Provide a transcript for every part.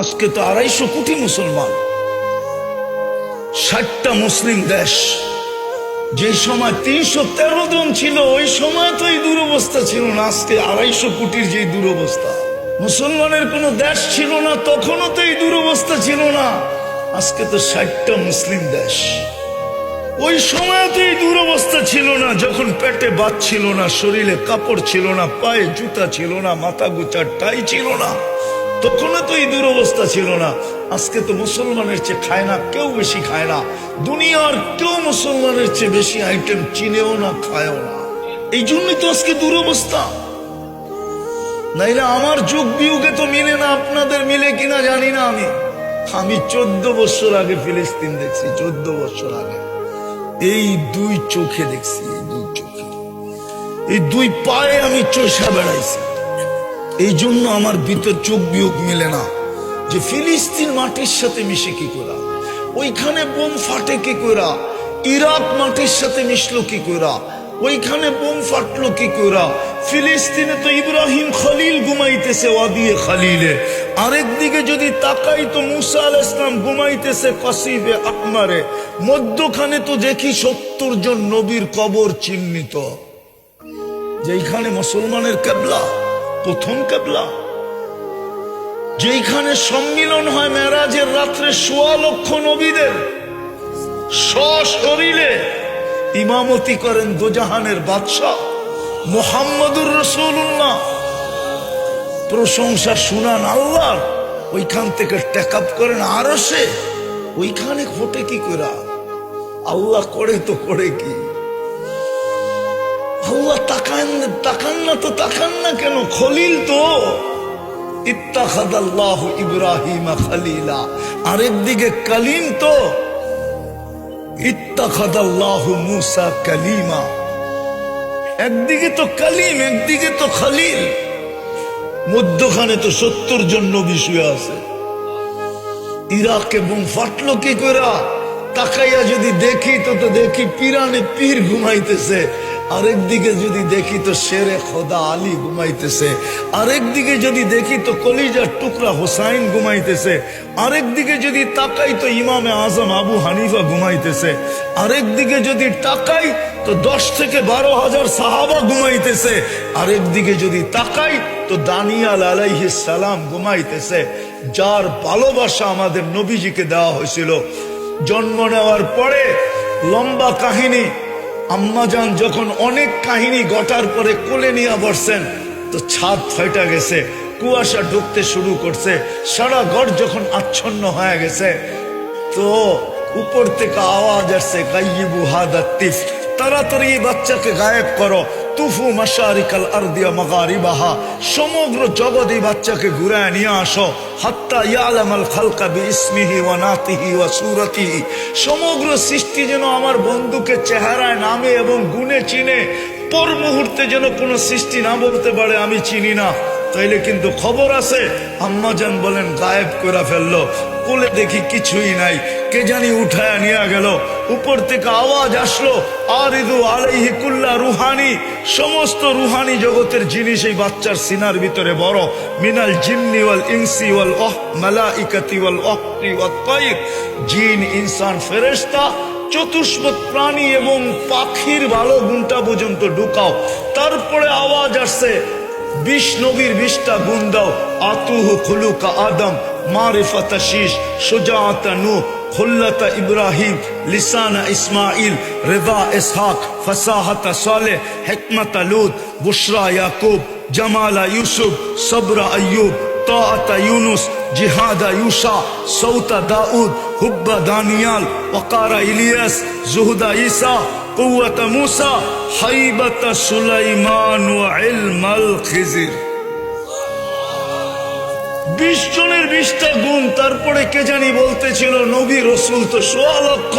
আজকে তো আড়াইশো কোটি মুসলমান, ষাটটা মুসলিম দেশ। যে সময় তিনশো তেরো জন ছিল, ওই সময় তো এই দুরবস্থা ছিল না, আজকে আড়াইশো কোটির যে দুরবস্থা। মুসলমানের কোনো দেশ ছিল না, তখনও তো এই দুরবস্থা ছিল না। আজকে তো ষাটটা মুসলিম দেশ। ওই সময় তো এই দুরবস্থা ছিল না, যখন পেটে বাদ ছিল না, শরীরে কাপড় ছিল না, পায়ে জুতা ছিল না, মাথা গুচার টাই ছিল না। তখনও তো এই দুরবস্থা ছিল না। আজকে তো মুসলমানের চেয়ে খায় না, কেউ বেশি খায় না। দুনিয়ার কেউ মুসলমানের চেয়ে বেশি আইটেম চিনেও না, খায়ও না। এই জন্যই তো আজকে দুরবস্থা নাইলে আমার যুগ বিয়োগে তো মিলে না আপনাদের মিলে কিনা জানি না আমি। আমি চোদ্দ বছর আগে ফিলিস্তিন দেখছি, চোদ্দ বছর আগে। এই দুই চোখে দেখছি, এই দুই চোখে। এই দুই পায়ে আমি চষা বেড়াইছি। এই জন্য আমার ভিতর চোখ বিয়োগ মিলে না যে ফিলিস্তিন মাটির সাথে মিশে কি করা? ওইখানে বোম ফাটে কি করা? ইরাক মাটির সাথে মিশলো কি করা? ওইখানে বোম ফাটলো কি করা? ফিলিস্তিনে তো ইব্রাহিম খলিল ঘুমাইতেছে ওয়াদিয়ে খালিলে। আরেক দিকে যদি তাকাই তো মুসা আল ইসলাম ঘুমাইতেছে, কসিবে আকমারে। মধ্যখানে তো দেখি সত্তর জন নবীর কবর চিহ্নিত। যেইখানে মুসলমানের কেবলা। প্রথম কেবলা। যেইখানে সম্মিলন হয় মেরাজের রাত্রে সোয়া লক্ষ নবীদের। সশরীরে ইমামতি করেন দোজাহানের বাদশাহ মোহাম্মদুর রসুল্লাহ প্রশংসা শুনান আল্লাহর, ওইখান থেকে টেক আপ করেন আরও সে ওইখানে ঘটে কি করা আল্লাহ করে তো করে কি? আল্লাহ তাকান তাকান না তো তাকান না কেন? খলিল তো। ইব্রাহিম খালিলা। আরেকদিকে কালিম তো। মুসা কালিমা। একদিকে তো কালিম, একদিকে তো খালিল। মধ্যখানে তো সত্তর জন নবী শুয়ে আছে। ইরাক এবং ফাটলো কি করা তাকাইয়া যদি দেখি, তো তো দেখি পিরানে পীর ঘুমাইতেছে। আরেক দিকে যদি দেখি তো শেরে খোদা আলী ঘুমাইতেছে। আরেক দিকে যদি দেখি তো কলিজার টুকরা হোসাইন ঘুমাইতেছে। আরেক দিকে যদি তাকাই তো ইমামে আজম আবু হানিফা ঘুমাইতেছে। আরেক দিকে যদি তাকাই তো দশ থেকে বারো হাজার সাহাবা ঘুমাইতেছে। আরেক দিকে যদি তাকাই তো দানিয়াল আলাইহিস সালাম ঘুমাইতেছে। যার ভালোবাসা আমাদের নবীজিকে দেওয়া হয়েছিল। জন্ম নেওয়ার পরে লম্বা কাহিনী আম্মাজান যখন অনেক কাহিনী গটার পরে কোলে নিয়ে বসছেন, তো ছাদ ফেটা গেছে, কুয়াশা ঢুকতে শুরু করছে, সারা ঘর যখন আচ্ছন্ন হয়ে গেছে, তো উপর থেকে আওয়াজ আসছে গাইবু হাদাতিফ তাড়াতাড়ি এই বাচ্চাকে গায়েব করো। তুফু মাশারিকাল আরদিয়া মাগারিবাহা। সমগ্র জগৎ বাচ্চাকে ঘুরায় নিয়ে আসো। হাত্তা ইয়ালামাল খালকা বি ইসমিহি ওয়া নাতিহি ওয়া সুরাতিহি। সমগ্র সৃষ্টি যেন আমার বন্ধুকে চেহারায় নামে এবং গুণে চিনে। পর মুহূর্তে যেন কোনো সৃষ্টি না বলতে পারে, আমি চিনি না। তাইলে কিন্তু খবর আছে। আম্মাজান বলেন, গায়েব করে ফেলল। কোলে দেখি কিছুই নাই। কে জানি উঠায় নিয়ে গেল। উপর থেকে আওয়াজ আসলো আর ইদু আলাইহি কুল্লা রুহানি। সমস্ত রুহানি জগতের জিনিস এই বাচ্চার সিনার ভিতরে বড়। মিনাল জিন্নি ওয়াল ইনসি ওয়াল অহ, মালাইকাতি ওয়াল অহতি ওয়াত তাইর। জিন, ইনসান, ফেরেশতা, চতুষ্পদ প্রাণী এবং পাখির ভালো গুণটা পর্যন্ত ঢুকাও। তারপরে আওয়াজ আসছে বিশ নবীর বিশটা গুণ দাও আতুহু খুলুকা আদম মারিফাতা শীষ সুজাতা নূহ খুল্লাতা ইব্রাহিম লিসানা ইসমাইল রেদা ইসহাক ফসাহাতা সালেহ হিকমতা লুত বুশরা ইয়াকুব জামালা ইউসুফ সবরা আয়ুব طاعة يونس جهاد يوشع صوت داود حب دانيال وقار إلياس زهد عيسى قوة موسى حيبة سليمان وعلم الخزر বিশ জনের বিশটা গুণ তারপরে কে জানি বলতেছিল নবী রসুল তো সোয়া লক্ষ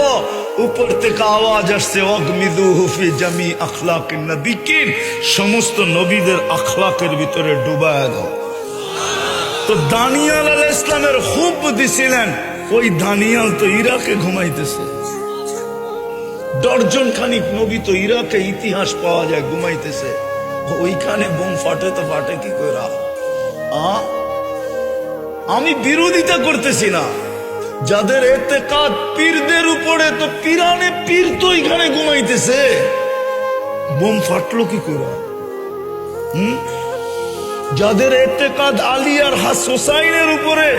উপর থেকে আওয়াজ আসছে অগমিদু হুফি জামি আখলাক নবিকিন সমস্ত নবীদের আখলাকের ভিতরে ডুবায় দাও তো দানিয়াল আল ইসলামের খুব দিছিলেন ওই দানিয়াল তো ইরাকে ঘুমাইতেছে দর্জন খানিক নবী তো ইরাকে ইতিহাস পাওয়া যায়, ঘুমাইতেছে। ওইখানে বোম ফাটে তো ফাটে, কি করে আমি বিরোধিতা করতেছি না। যাদের এতে কাজ পীরদের উপরে তো পিরানে পীর তো এখানে ঘুমাইতেছে। বোম ফাটলো কি করে যাদের এতে কাজ আলী আর হাস হোসাইনের উপরে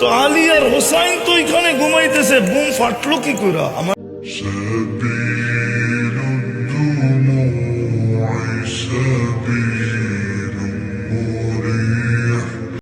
তো আলী আর হোসাইন তো এখানে ঘুমাইতেছে বোম ফাটলো কি করে আমার To be.